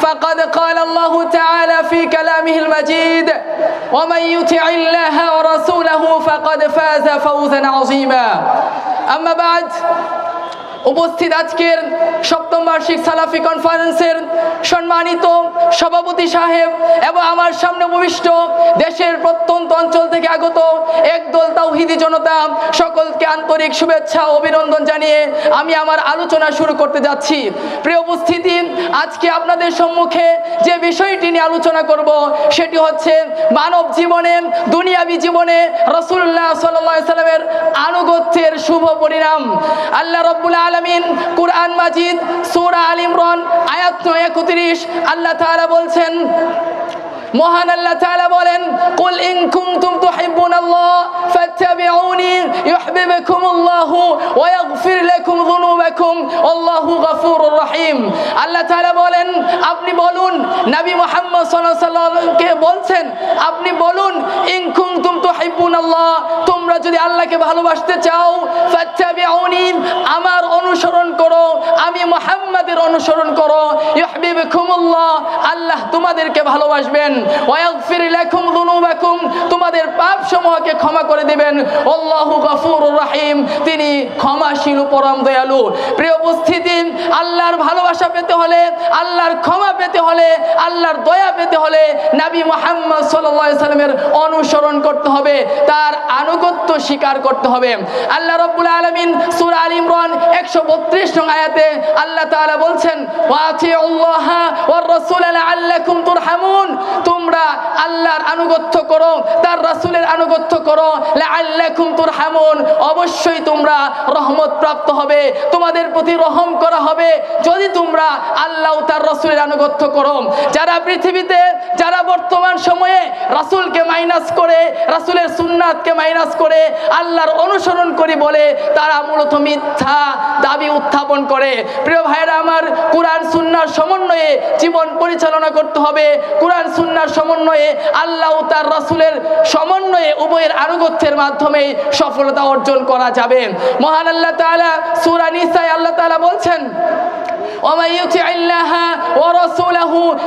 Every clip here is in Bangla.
فقد قال الله تعالى في كلامه المجيد ومن يطع الله ورسوله فقد فاز فوزا عظيما. أما بعد উপস্থিত আজকের সপ্তম বার্ষিক সালাফি কনফারেন্সের সম্মানিত সভাপতি সাহেব এবং আমার সামনে উপবিষ্ট দেশের প্রত্যন্ত অঞ্চল থেকে আগত একদল তাওহিদি জনতা, সকলকে আন্তরিক শুভেচ্ছা অভিনন্দন জানিয়ে আমি আমার আলোচনা শুরু করতে যাচ্ছি। প্রিয় উপস্থিতি, আজকে আপনাদের সম্মুখে যে বিষয়টি নিয়ে আলোচনা করব সেটি হচ্ছে মানব জীবনে, দুনিয়াবি জীবনে রসুল্লাহ সাল্লাহ সাল্লামের আনুগত্যের শুভ পরিণাম। আল্লাহ রব্বুল আলমিন, কুরআন মাজিদ, সূরা আল ইমরান, আয়াত নয় একত্রিশ। আল্লাহ তাআলা বলছেন, মহান আল্লাহ বলেন, কুল ইন কুনতুম তুহিব্বুনাল্লাহ, ফাত্তাবিউনি ইউহিব্বুকুমুল্লাহু আল্লাহু রহিম। আল্লাহ বলেন, আপনি বলুন, নবী মুহাম্মদ সাল্লাল্লাহু বলছেন, আপনি বলুন, ইন কুনতুম তুহিব্বুনাল্লাহ, তোমরা যদি আল্লাহকে ভালোবাসতে চাও, ফাত্তাবিউনি অনুসরণ করো, আমি মোহাম্মদের অনুসরণ করো। ইহবিবুমুল্লাহ আল্লাহ তোমাদেরকে ভালোবাসবেন। ওয়াগফির লাকুম তোমাদের পাপ সমূহকে ক্ষমা করে দিবেন। আল্লাহু গফুরুর রহিম, তিনি ক্ষমাশীল পরম দয়ালু। প্রিয় উপস্থিতি, আল্লাহর পেতে হলে, আল্লাহর ক্ষমা পেতে হলে, আল্লাহর দয়া পেতে হলে নবী মুহাম্মদ সাল্লামের অনুসরণ করতে হবে, তার আনুগত্য স্বীকার করতে হবে। আল্লাহ রাব্বুল আলামিন সূরা আল ইমরান 132 নং আয়াতে আল্লাহ তাআলা বলছেন তোমরা আল্লাহর আনুগত্য করো, তার রাসূলের আনুগত্য করো, লাআল্লাকুম তুরহামুন। অবশ্যই তোমরা রহমত প্রাপ্ত হবে, তোমাদের প্রতি রহম করা হবে। যদি তোমরা আল্লাহ তার রসুলের আনুগত্য করো। যারা পৃথিবীতে, যারা বর্তমান সময়ে রাসূলকে মাইনাস করে, রাসূলের সুন্নাতকে মাইনাস করে, আল্লাহর অনুসরণ করি বলে, তারা মূলত মিথ্যা দাবি উত্থাপন করে। প্রিয় ভাইরা আমার কোরআন, সুন্নার সমন্বয়ে জীবন পরিচালনা করতে হবে। কোরআন, সুন্নার সমন্বয়ে আল্লাহ তার রাসূলের সমন্বয়ে উভয়ের আনুগত্যের মাধ্যমে সফলতা অর্জন করা যাবে। মহান আল্লাহ তাআলা, সূরা নিসায় আল্লাহ তাআলা বলছেন ومن يطع الله ورسوله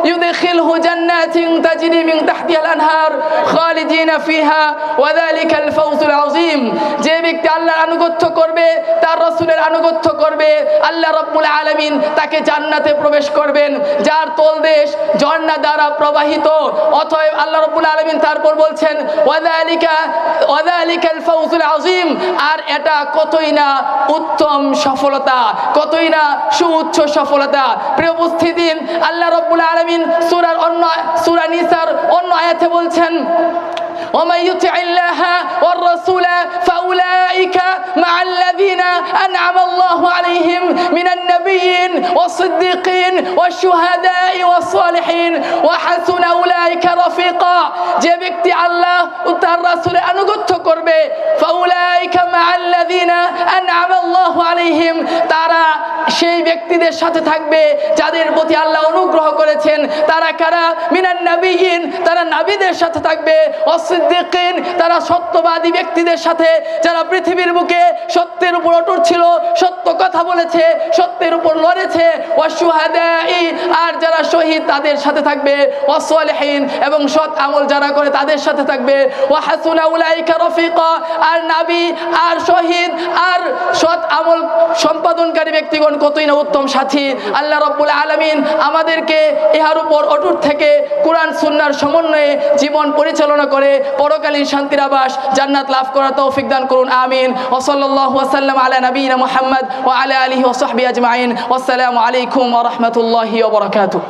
يدخله جنات تجري من تحتها الانهار خالدين فيها وذلك الفوز العظيم যে ব্যক্তি আল্লাহর আনুগত্য করবে তার রাসূলের আনুগত্য করবে আল্লাহ রাব্বুল আলামিন তাকে জান্নাতে প্রবেশ করবেন যার তলদেশ ঝর্ণা দ্বারা প্রবাহিত অতএব আল্লাহ রাব্বুল আলামিন তারপর বলছেন ওয়াদালিকা ওয়াদালিকাল ফাউজুল আযীম আর এটা কতই না উত্তম সফলতা কতই না সুউচ্চ সফলতা প্রিয় উপস্থিতি আল্লাহ রব্বুল আলমিন সুরার অন্য সুরা নিসার অন্য আয়াতে বলছেন ومن يطع الله والرسول فأولئك مع الذين أنعم الله عليهم من النبيين والصديقين والشهداء والصالحين وحسن أولئك رفيقا যে ব্যক্তি আল্লাহ ও তার রাসূলের আনুগত্য করবে فأولئك مع الذين أنعم الله عليهم তারা সেই ব্যক্তিদের সাথে থাকবে যাদের প্রতি আল্লাহ অনুগ্রহ করেছেন। তারা কারা? মিনান নাবিয়িন। তারা নাবিদের সাথে থাকবে। অসিদ্দিকিন। তারা সত্যবাদী ব্যক্তিদের সাথে। যারা পৃথিবীর বুকে সত্যের উপর অটুট ছিল, সত্য কথা বলেছে, সত্যের উপর লড়েছে। অসুহাদাই। আর যারা শহীদ, তাদের সাথে থাকবে। অসলেহীন এবং সৎ আমল যারা করে, তাদের সাথে থাকবে। ও হাসুনা উলাইকা রফিকা। আর নাবি, আর শহীদ, আর সৎ আমল সম্পাদনকারী ব্যক্তিগণ কতই না উত্তম সাথী। আল্লাহ রব্বুল আলমিন আমাদেরকে ইহার উপর অটুট থেকে কোরআন, সুন্নার সমন্বয়ে জীবন পরিচালনা করে পরকালীন শান্তির আবাস জান্নাত লাভ করার তৌফিক দান করুন। আমিন। ওসল্লাহ ওসাল্লাম আলা নবীন মোহাম্মদ ও আলা আলী ওসহাবি আজমাইন। আসসালামু আলাইকুম ওরহমতুল্লাহি ওবরাকাতুহ